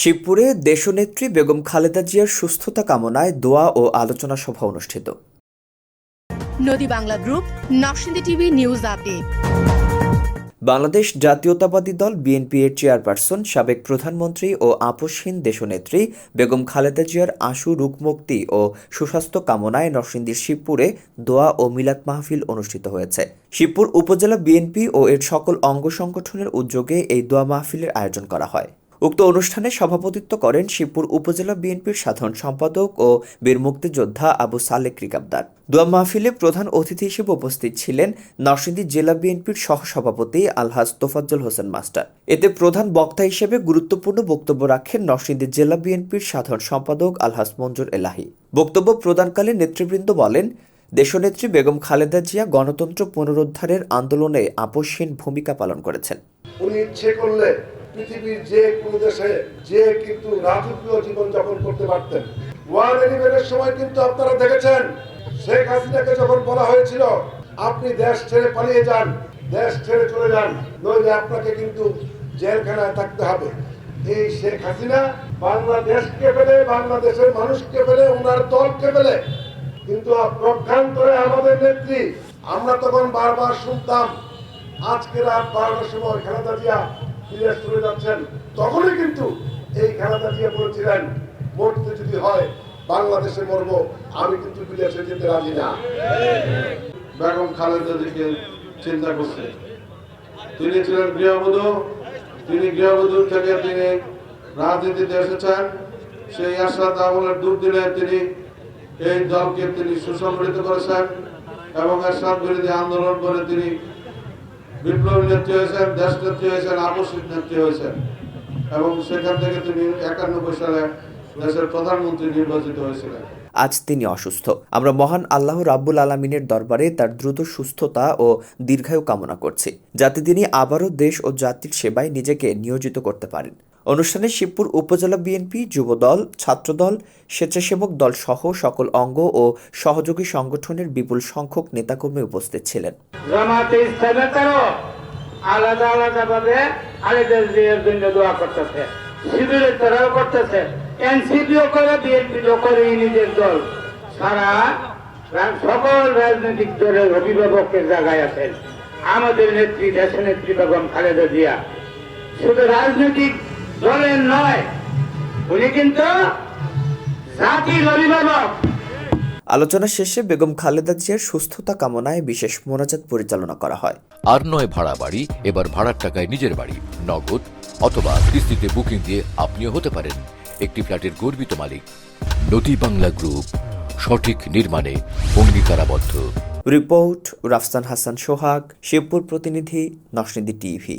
শিবপুরে দেশনেত্রী বেগম খালেদা জিয়ার সুস্থতা কামনায় দোয়া ও আলোচনা সভা অনুষ্ঠিত। নদী Bangla group Narsingdi TV news update. Bangladesh Jatiyatabadi Dal BNP এর চেয়ারপারসন সাবেক প্রধানমন্ত্রী ও আপসহীন দেশনেত্রী বেগম খালেদা জিয়ার আশু রূপমুক্তি ও সুস্বাস্থ্য কামনায় নরসিংদীর শিবপুরে দোয়া ও মিলাদ মাহফিল অনুষ্ঠিত হয়েছে। শিবপুর উপজেলা বিএনপি ও এর সকল অঙ্গ সংগঠনের উদ্যোগে এই দোয়া মাহফিলের আয়োজন করা হয়। উক্ত অনুষ্ঠানে সভাপতিত্ব করেন শিবপুর উপজেলা বিএনপির সাধারণ সম্পাদক ও বীর মুক্তিযোদ্ধা আবু সালেক রিকাবদার দোয়া মাহফিলে প্রধান অতিথি হিসেবে উপস্থিত ছিলেন নরসিংদী জেলা বিএনপির সহসভাপতি আলহাজ তোফাজ্জল হোসেন মাস্টার। এতে প্রধান বক্তা হিসেবে গুরুত্বপূর্ণ বক্তব্য রাখেন নরসিংদী জেলা বিএনপির সাধারণ সম্পাদক আলহাজ মঞ্জুর এলাহি। বক্তব্য প্রদানকালে নেতৃবৃন্দ বলেন, দেশনেত্রী বেগম খালেদা জিয়া গণতন্ত্র পুনরুদ্ধারের আন্দোলনে আপসহীন ভূমিকা পালন করেছেন। উনি ইচ্ছে করলে পৃথিবীর যে কোনো দেশে যে কিন্তু রাজকীয় জীবন যাপন করতে পারতেন। ওয়ান এলিভেনের সময় কিন্তু আপনারা দেখেছেন, শেখ হাসিনাকে যখন বলা হয়েছিল, আপনি দেশ ছেড়ে পালিয়ে যান, দেশ ছেড়ে চলে যান, নইলে আপনাকে কিন্তু জেলখানায় থাকতে হবে। এই শেখ হাসিনা বাংলাদেশকে ফেলে, বাংলাদেশের মানুষকে ফেলে, ওনার দলকে ফেলে, কিন্তু প্রজ্ঞান্তরে আমাদের নেত্রী, আমরা তখন বারবার শুনতাম, আজকে রাত বারোটার সময় খালেদা জিয়া বিদেশ চলে যাচ্ছেন, তখনই কিন্তু এই খেলাটা দিয়ে বলেছিলেন মরতে যদি হয়, বাংলাদেশে মরবো, আমি কিন্তু বিদেশে যেতে রাজি না। বেগম খালেদা জিকে চিন্তা করছে। তিনি ছিলেন গৃহবধূ, তিনি গৃহবধূ থেকে তিনি রাজনীতিতে এসেছেন। সেই আশাদ আমলের দুর্দিনে তিনি এই দলকে তিনি সুসংগঠিত করেছেন এবং এরশাদ বিরোধী আন্দোলন করে তিনি বিপ্লবী নেত্রী হয়েছেন, দেশ নেত্রী হয়েছেন, আকস্মিক নেত্রী হয়েছেন। এবং সেখান থেকে তিনি একানব্বই সালে দেশের প্রধানমন্ত্রী নির্বাচিত হয়েছিলেন। আজ তিনি অসুস্থ। আমরা মহান আল্লাহ রাব্বুল আলমিনের দরবারে তার দ্রুত সুস্থতা ও দীর্ঘায়ু কামনা করছি, যাতে তিনি আবারও দেশ ও জাতির সেবায় নিজেকে নিয়োজিত করতে পারেন। অনুষ্ঠানে শিবপুর উপজেলা বিএনপি যুবদল, ছাত্রদল, স্বেচ্ছাসেবক দল সহ সকল অঙ্গ ও সহযোগী সংগঠনের বিপুল সংখ্যক নেতাকর্মী উপস্থিত ছিলেন। সকল রাজনৈতিক দলের অভিভাবকের জায়গায় আছেন। আমাদের নেত্রী দেশ নেত্রী বেগম খালেদা জিয়া। শুধু রাজনৈতিক দলের নয় উনি কিন্তু জাতির অভিভাবক। আলোচনা শেষে বেগম খালেদা জিয়ার সুস্থতা কামনায় বিশেষ মোনাজাত পরিচালনা করা হয়। আর নয় ভাড়া বাড়ি এবার ভাড়ার টাকায় নিজের বাড়ি নগদ অথবা কিস্তিতে বুকিং দিয়ে আপনিও হতে পারেন একটি ফ্ল্যাটের গর্বিত মালিক। নদী বাংলা গ্রুপ সঠিক নির্মাণে অঙ্গীকারাবদ্ধ। রিপোর্ট রাফসান হাসান সোহাগ শিবপুর প্রতিনিধি নরসিংদী টিভি।